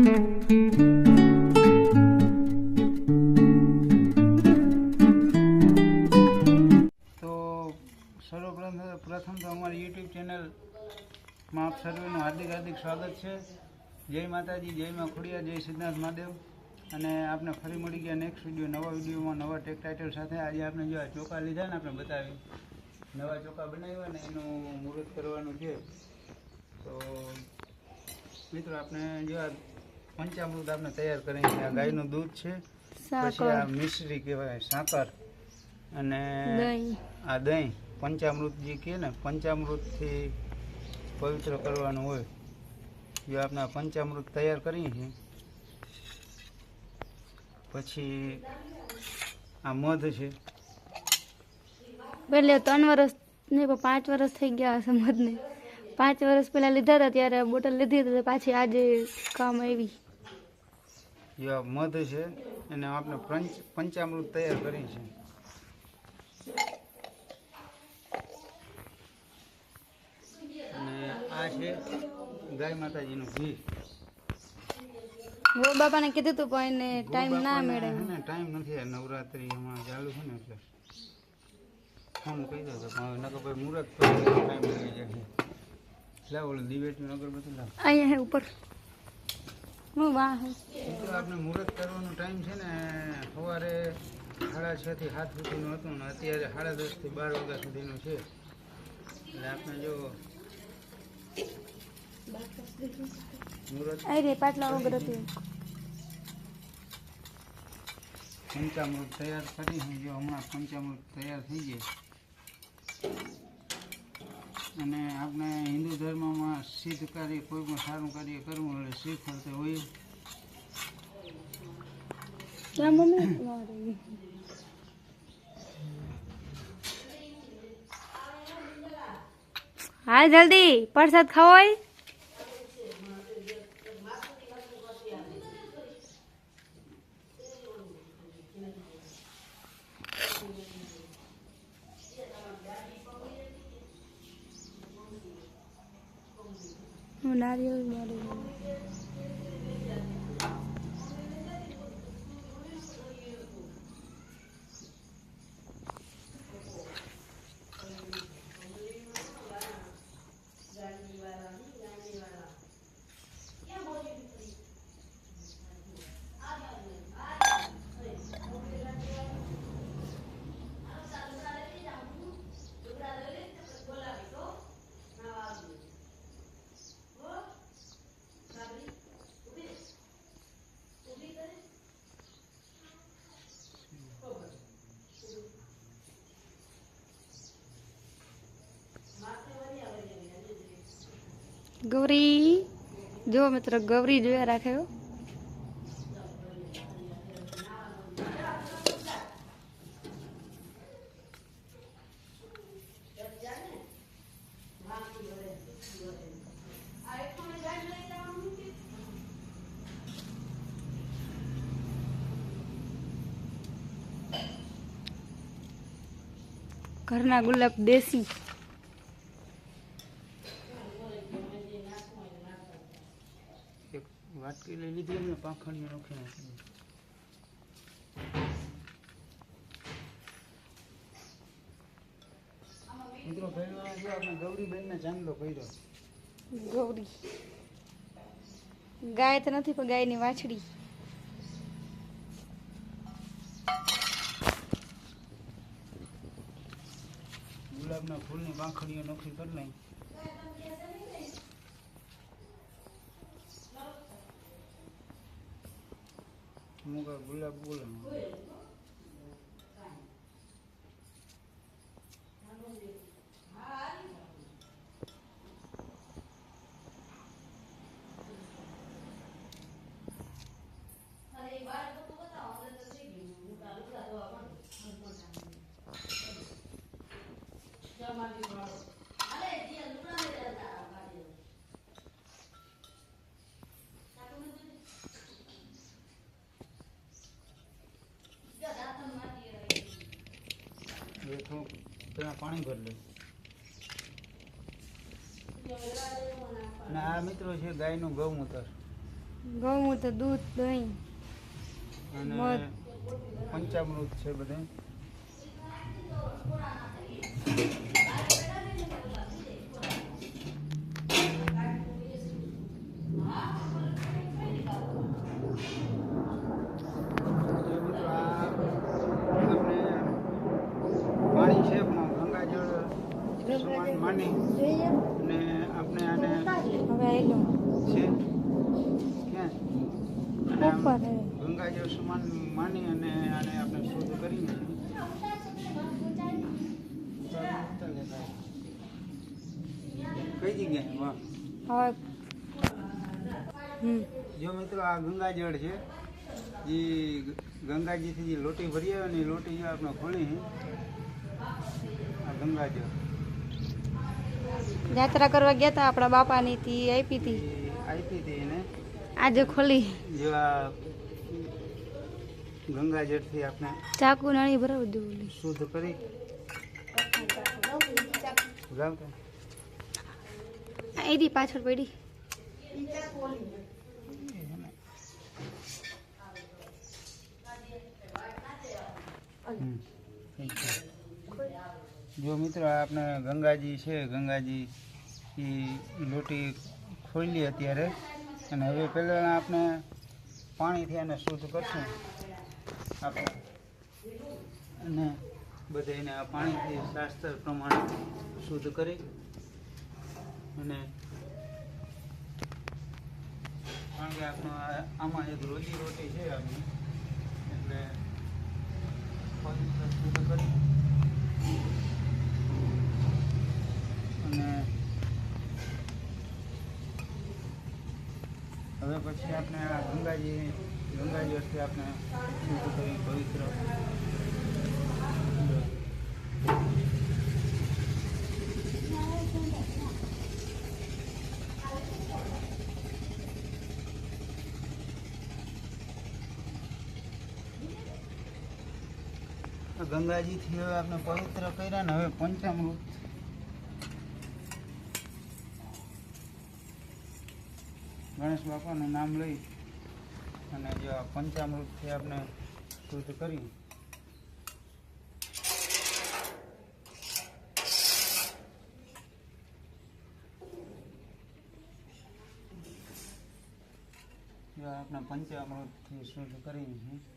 તો સર્વપ્રથમ પ્રથમ તો અમારી યુટ્યુબ ચેનલમાં આપ સર્વેનું હાર્દિક હાર્દિક સ્વાગત છે. જય માતાજી, જય માં ખોડિયા જય સિદ્ધાર્થ મહાદેવ. અને આપણે ફરી મળી ગયા નેક્સ્ટ વીડિયો નવા વિડીયોમાં નવા ટેક ટાઇટલ સાથે. આજે આપણે જો આ ચોખા લીધા ને આપણે બતાવી. નવા ચોખા બનાવ્યા ને એનું મુહૂર્ત કરવાનું છે. તો મિત્રો, આપણે જો પંચામૃત આપણે તૈયાર કરીએ છે આ ગાયનું દૂધ છે. પછી આ મિશ્રી કહેવાય સાકર. અને દહીં. આ દહીં. પંચામૃત જે કહે ને પંચામૃતથી પવિત્ર કરવાનું હોય. જો આપણે પંચામૃત તૈયાર કરીએ છીએ પછી આ મધ છે. પહેલે ત્રણ વર્ષ નહીં પણ પાંચ વર્ષ થઈ ગયા હશે મધને. પાંચ વર્ષ પહેલા લીધા હતા ત્યારે બોટલ લીધી હતી પાછી આજે કામ આવી. જે મધ છે એને આપણે પંચ પંચામૃત તૈયાર કરી છે અને આ છે ગાય માતાજીનું ઘી. વો બાપાને કીધું તું પણ એને ટાઈમ ના મળે. ટાઈમ નથી. નવરાત્રી હમણાં ચાલુ છે ને એટલે ફોન કહી દો પણ નકર ભાઈ મુહૂર્ત તો ટાઈમ લાગી જાય. લાવ ઓલું દિવેટનું અગરબત્તી લાવ. અહીંયા ઉપર. હું વાહ હે. આપણે મુહૂર્ત કરવાનો ટાઈમ છે ને સવારે સાડા છ થી સાત સુધીનું હતું ને અત્યારે સાડા દસથી બાર વાગ્યા સુધીનું છે. એટલે આપણે જો મુહૂર્ત આ રે પાટલા વગર હતું પંચામૃત તૈયાર કરી જો હમણાં પંચામૃત તૈયાર થઈ જાય અને આપણે હિન્દુ ધર્મમાં સિદ્ધ કાર્ય, કોઈ પણ સારું કાર્ય કરવું એટલે શ્રીફળ તો હોય. હા જલ્દી, પ્રસાદ ખાવો હોય હું નારિયેળ ગૌરી જો મિત્રો ગૌરી જોયા રાખે હો. ઘરના ગુલાબ દેશી એક વાટકી લઈ લીધી એમને પાંખડીઓ નાખી નાખી મિત્રો પહેલા જો આપણે ગૌરીબેનને ચાંદલો કર્યો ગૌરી. ગાય તો નથી, પણ ગાયની વાછડી. ગુલાબના ફૂલની પાંખડીઓ નોખી કરી લઈ અમુક આ ગુલાબ બોલે હવે થોડુંક પાણી ભરી લે. અને આ મિત્રો છે ગાયનું ગૌમૂત્ર. ગૌમૂત્ર દૂધ દહીં અને પંચામૃત છે બધે જો મિત્રો આ આપણે પાણી છે પણ ગંગાજળ સમાન માની અને આપણે આને હવે આયલો છે ક્યાં અને આમ ઉપર હે. ગંગાજળ સમાન માની અને આને આપણે શુદ્ધ કરીને કઈ. જગ્યાએ? હવે જો મિત્રો આ ગંગાજળ છે. જે ગંગાજીથી જે લોટી ભરી આવે ને લોટી જો આપણે ખોલી આ ગંગાજળ. યાત્રા કરવા ગયા હતા આપણા બાપાની તી આપી હતી આપી હતી એને. આજે ખોલી. જો આ ગંગાજળથી આપણે ચાકુ નાણી ભરાવી દેવું શુદ્ધ કરી. એડી પાછળ પડી. જો મિત્રો આપણે ગંગાજી છે ગંગાજી એ લોટી ખોલી અત્યારે. અને હવે પહેલાં આપણે પાણીથી એને શુદ્ધ કરશું. આપણે અને બધાને આ પાણીથી શાસ્ત્ર પ્રમાણે શુદ્ધ કરી અને કારણ કે આપણો આમાં એક રોજી રોટી છે આપણી એટલે પવિત્ર શુદ્ધ કરી. અને હવે પછી આપણે આ ગંગાજી ગંગાજી વસ્તુ આપણે શુદ્ધ કરી, પવિત્ર આ ગંગાજીથી હવે આપણે પવિત્ર કર્યા ને હવે પંચામૃત ગણેશ બાપાનું નામ લઈ અને જે આ પંચામૃતથી આપણે શુદ્ધ કરી આપણે પંચામૃતથી શુદ્ધ કરી છે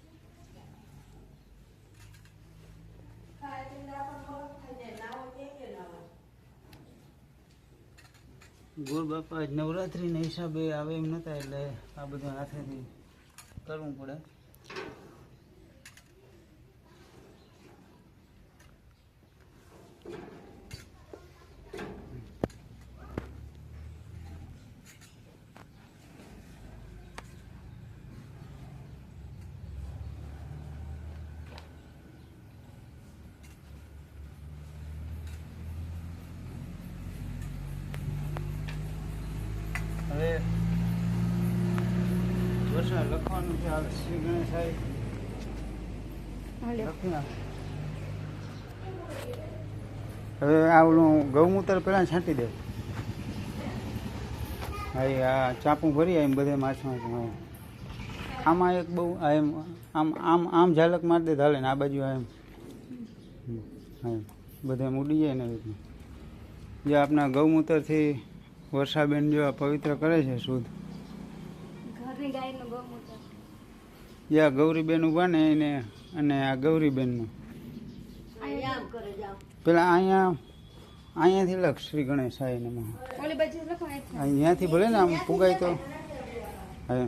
ગુરુ બાપા નવરાત્રિના હિસાબે આવે એમ નતા એટલે આ બધું હાથેથી કરવું પડે હવે વર્ષા લખવાનું છે આ શ્રી ગણેશ. હવે આ ઓલું ગૌમૂત્ર પહેલાં છાંટી દે. હા આ ચાપું ભરી એમ બધે માછમાં આમાં એક બહુ આ એમ આમ આમ આમ ઝાલક મારી દે ધાલે ને આ બાજુ એમ. બધે ઉડી જાય ને જે આપણા ગૌમૂત્રથી વર્ષાબેન જેવા પવિત્ર કરે છે શુદ્ધ. ઘરની ગાયનું ગૌમૂત્ર જે ગૌરીબેન ઊભા ને એને અને આ ગૌરીબેનનું. પેલા અહીંયા અહીંયાથી લખ શ્રી ગણેશ અહીંથી. અહીંયાથી ભલે ને આમ ફુગાય તો. હા.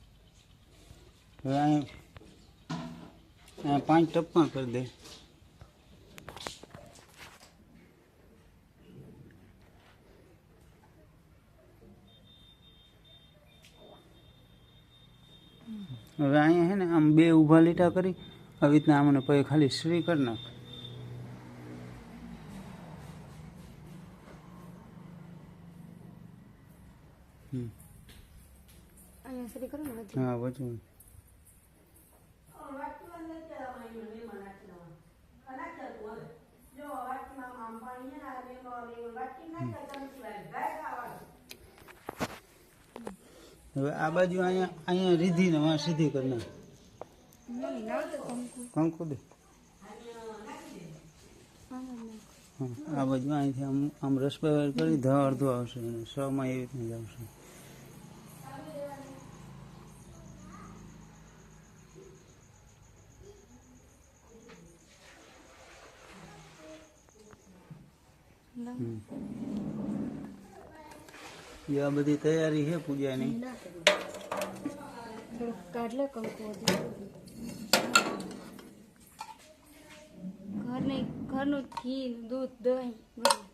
હવે અહીંયા પાંચ ટપ્પા કરી દે. હવે અહીંયા છે ને આમ બે ઊભા લીટા કરી આવી રીતના આમને પછી ખાલી શ્રી કરી નાખ. હા વચ્ચે હવે આ બાજુ અહીંયા અહીંયા રીધી ને વાં સીધી કરી નાખ. કંકુ દે. આ બાજુ અહીંથી આમ આમ રસ કરી ધ અડધો આવશે સ માં એવી રીતના જ આવશે લાવ હમ. એ આ બધી તૈયારી છે પૂજાની. થોડુંક કાઢ લે કંકુ ઘરની, ઘરનું ઘી દૂધ, દહીં બધું.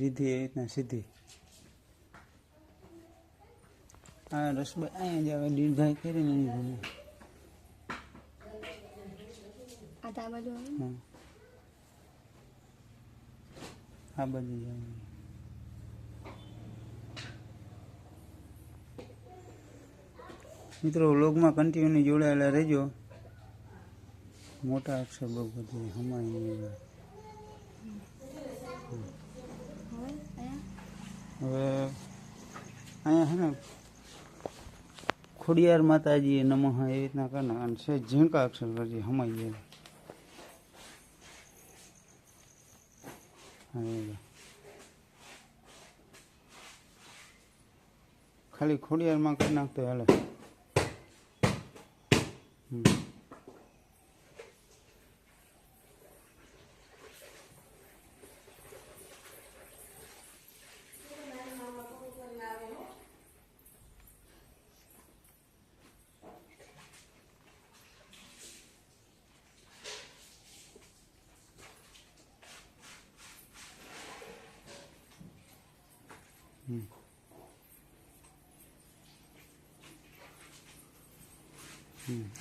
રીધી એ રીતના સીધી આ રસબાઈ અહીંયા જ આવે દીર્ઘાઈ કરીને એની ભૂમિ. આ બાજુ જ આવે. મિત્રો વ્લોગમાં કન્ટિન્યુ જોડાયેલા રહેજો. મોટા અક્ષર બહુ બધી હમાય હવે અહીંયા છે ને ખોડિયાર માતાજી નમઃ એવી રીતના કરે અને છે ઝીણકા અક્ષર કરજે હમાઈ જાય ખાલી ખોડિયારમાં કરી નાખતો હાલે.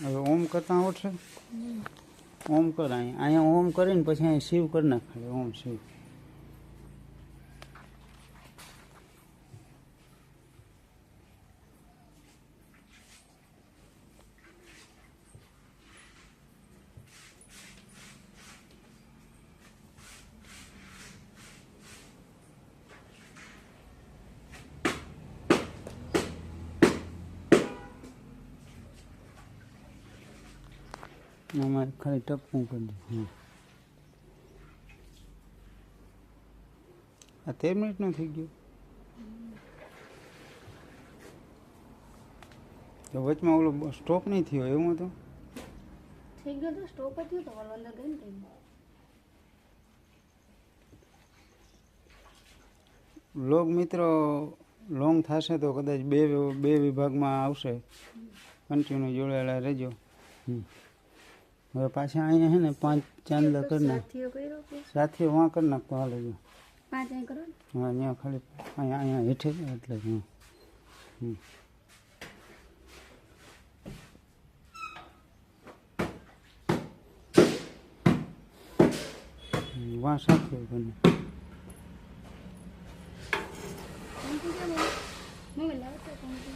હવે ઓમ કરતા આવડશે? ઓમ કર અહીંયા અહીંયા ઓમ કરીને પછી અહીંયા શિવ કરી નાખે. ઓમ શિવ. આમાં ખાલી ટપકું કરી દે. હમ. આ તેર મિનિટનું થઈ ગયું. તો વચમાં ઓલો સ્ટોપ નહીં થયો એવું હતું થઈ ગયો તો સ્ટોપ જ થયો તો પણ અંદર ગઈ ને લોગ મિત્રો લોંગ થશે તો કદાચ બે બે વિભાગમાં આવશે. કન્ટિન્યુ જોડાયેલા રહેજો. હમ. હવે પાછા અહીંયા છે ને પાંચ ચાંદલા કરી નાખ સાથીઓ કર્યો કે સાથે વાં કરી નાખતો હાલે જો પાંચ અહીં કરો ને હા અહીંયા ખાલી અહીંયા અહીંયા હેઠે જ એટલે જ હા હમ. હમ, વાં સાથે બને કંકુ કેમ હોય? મમ્મી લાવો તો કંકુ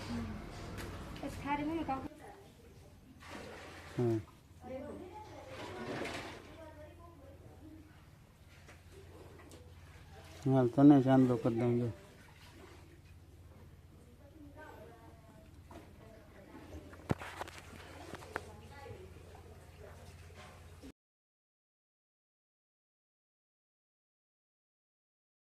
હમ. એ થાળી મમ્મી કંકુ હા હાલ તને ચાંદલો કરી દઉં જો.